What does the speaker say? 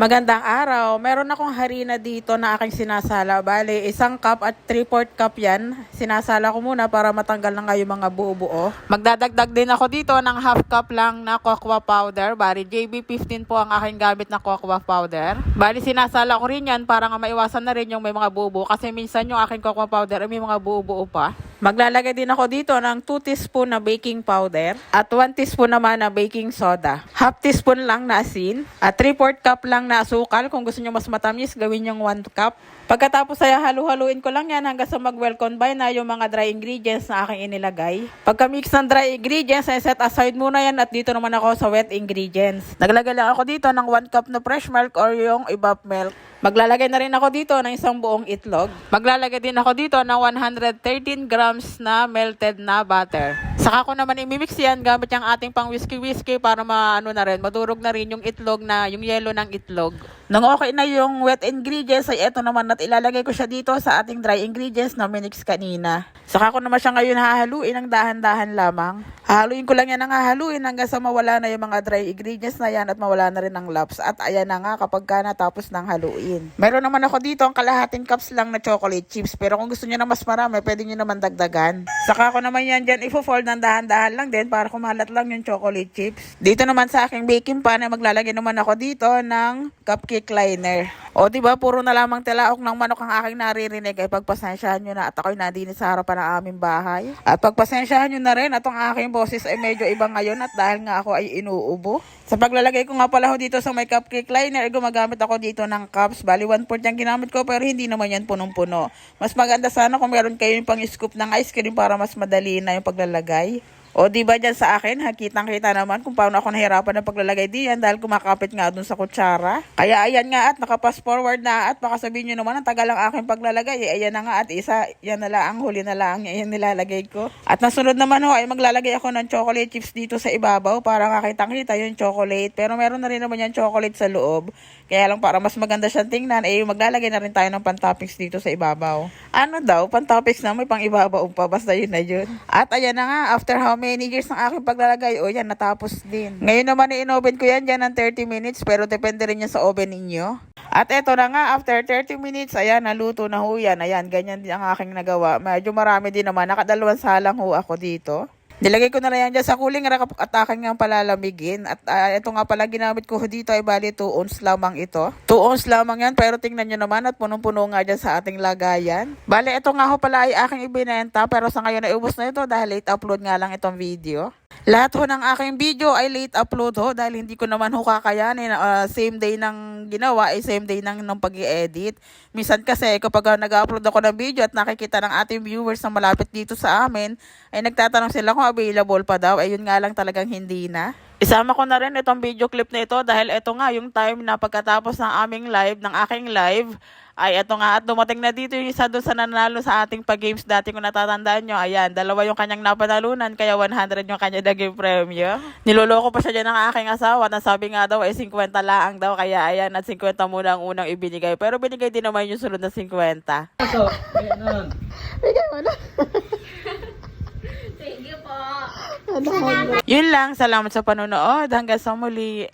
Magandang araw. Meron akong harina dito na aking sinasala. Bale, isang cup at 3-4 cup yan. Sinasala ko muna para matanggal na yung mga buo-buo. Magdadagdag din ako dito ng half cup lang na cocoa powder. Bali, JB15 po ang aking gamit na cocoa powder. Bali, sinasala ko rin yan para nga maiwasan na rin yung may mga buo-buo. Kasi minsan yung aking cocoa powder ay may mga buo-buo pa. Maglalagay din ako dito ng 2 teaspoon na baking powder at 1 teaspoon naman na baking soda. Half teaspoon lang na asin at 3-4 cup lang na asukal. Kung gusto nyo mas matamis, gawin yung 1 cup. Pagkatapos ay halu-haluin ko lang yan hanggang sa mag-well combine na yung mga dry ingredients na aking inilagay. Pagka mix ng dry ingredients, ay set aside muna yan at dito naman ako sa wet ingredients. Naglagay lang ako dito ng 1 cup na fresh milk or yung evap milk. Maglalagay na rin ako dito ng isang buong itlog. Maglalagay din ako dito ng 113 grams na melted na butter. Saka ko naman imimix yan gamit yung ating pang whiskey-whiskey para maano na rin, madurog na rin yung itlog na, yung yellow ng itlog. Nang okay na yung wet ingredients, ay eto naman at ilalagay ko siya dito sa ating dry ingredients na minix kanina. Saka ko naman siya ngayon hahaluin ng dahan-dahan lamang. Hahaluin ko lang yan ng hahaluin hanggang sa mawala na yung mga dry ingredients na yan at mawala na rin ang lumps. At ayan na nga kapag ka natapos ng haluin. Meron naman ako dito ang kalahating cups lang na chocolate chips. Pero kung gusto niyo na mas marami, pwede niyo naman dagdagan. Saka ko naman yan dyan ifo-fold ng dahan-dahan lang din para kumalat lang yung chocolate chips. Dito naman sa aking baking pan ay maglalagay naman ako dito ng cupcake liner. O ba puro na lamang tilaok ng manok ang aking naririnig ay pagpasensyahan nyo na at ako'y nandini sa harapan ng aming bahay. At pagpasensyahan nyo na rin at ang aking boses ay medyo iba ngayon at dahil nga ako ay inuubo. Sa paglalagay ko nga pala ho dito sa may cupcake liner ay gumagamit ako dito ng cups. Bali 1 fourth yung ginamit ko pero hindi naman yan punong-puno. Mas maganda sana kung meron kayo yung pang scoop ng ice cream para mas madali na yung paglalagay. Bye. O di ba dyan sa akin, ha, kitang-kita naman kung paano ako nahirapan ng paglalagay diyan dahil kumakapit nga dun sa kutsara. Kaya ayan nga at nakapas forward na at baka sabihin nyo naman ang tagal ang aking paglalagay. Eh, ayan na nga at isa, yan na lang, huli na lang, yan nilalagay ko. At nasunod naman ho ay maglalagay ako ng chocolate chips dito sa ibabaw para kakitang-kita yung chocolate. Pero meron na rin naman yung chocolate sa loob. Kaya lang para mas maganda siyang tingnan, eh maglalagay na rin tayo ng pantoppings dito sa ibabaw. Ano daw, pantoppings na may pang ibabaw pa, basta yun na yun. At ayan na nga, after how many years ng aking paglalagay, o yan, natapos din. Ngayon naman i-oven ko yan dyan ng 30 minutes, pero depende rin yan sa oven ninyo. At eto na nga, after 30 minutes, ayan, naluto na ho yan. Ayan, ganyan din ang aking nagawa. Medyo marami din naman. Nakadalawang salang ho ako dito. Nilagay ko na lang yan dyan sa cooling rack at aking nga palalamigin. At ah, ito nga pala ginamit ko dito ay bali 2 ounce lamang ito. 2 ounce lamang yan pero tingnan nyo naman at punong-puno nga dyan sa ating lagayan. Bali ito nga ho pala ay aking ibinenta pero sa ngayon ay ubos na ito dahil late upload nga lang itong video. Lahat ho ng aking video ay late upload ho dahil hindi ko naman ho kakayanin. ah, same day ng ginawa ay same day ng, ng pag edit Minsan kasi kapag nag-upload ako ng video at nakikita ng ating viewers na malapit dito sa amin, ay nagtatanong sila kung available pa daw. Ayun nga lang talagang hindi na. Isama ko na rin itong video clip na ito dahil ito nga yung time na pagkatapos ng aming live, ng aking live, ay ito nga at dumating na dito yung isa doon sa nanalo sa ating pag-games dati kung natatandaan nyo. Ayan, dalawa yung kanyang napanalunan kaya 100 yung kanya naging premyo. Niloloko pa siya dyan ng aking asawa na sabi nga daw ay 50 laang daw kaya ayan at 50 muna ang unang ibinigay. Pero binigay din naman yung sunod na 50. So, ganun. Bigay mo na. Yun lang, salamat sa panonood. Hanggang sa muli.